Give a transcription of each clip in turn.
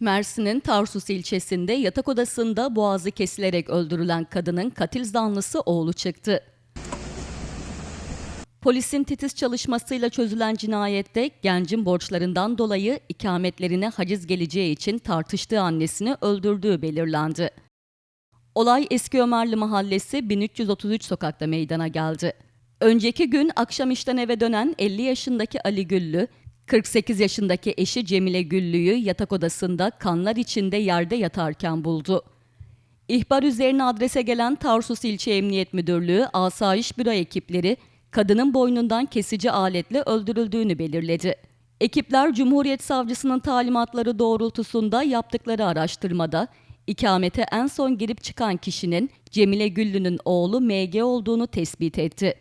Mersin'in Tarsus ilçesinde yatak odasında boğazı kesilerek öldürülen kadının katil zanlısı oğlu çıktı. Polisin titiz çalışmasıyla çözülen cinayette gencin borçlarından dolayı ikametlerine haciz geleceği için tartıştığı annesini öldürdüğü belirlendi. Olay Eski Ömerli Mahallesi 1333 sokakta meydana geldi. Önceki gün akşam işten eve dönen 50 yaşındaki Ali Güllü, 48 yaşındaki eşi Cemile Güllü'yü yatak odasında kanlar içinde yerde yatarken buldu. İhbar üzerine adrese gelen Tarsus İlçe Emniyet Müdürlüğü Asayiş Büro ekipleri kadının boynundan kesici aletle öldürüldüğünü belirledi. Ekipler Cumhuriyet Savcısının talimatları doğrultusunda yaptıkları araştırmada ikamete en son girip çıkan kişinin Cemile Güllü'nün oğlu MG olduğunu tespit etti.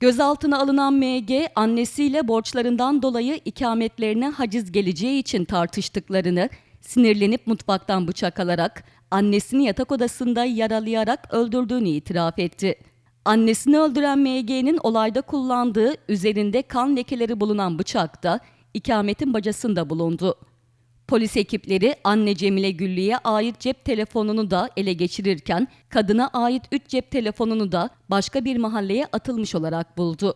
Gözaltına alınan MG, annesiyle borçlarından dolayı ikametlerine haciz geleceği için tartıştıklarını, sinirlenip mutfaktan bıçak alarak annesini yatak odasında yaralayarak öldürdüğünü itiraf etti. Annesini öldüren MG'nin olayda kullandığı üzerinde kan lekeleri bulunan bıçak da ikametin bacasında bulundu. Polis ekipleri anne Cemile Güllü'ye ait cep telefonunu da ele geçirirken kadına ait 3 cep telefonunu da başka bir mahalleye atılmış olarak buldu.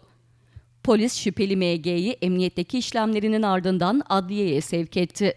Polis şüpheli MG'yi emniyetteki işlemlerinin ardından adliyeye sevk etti.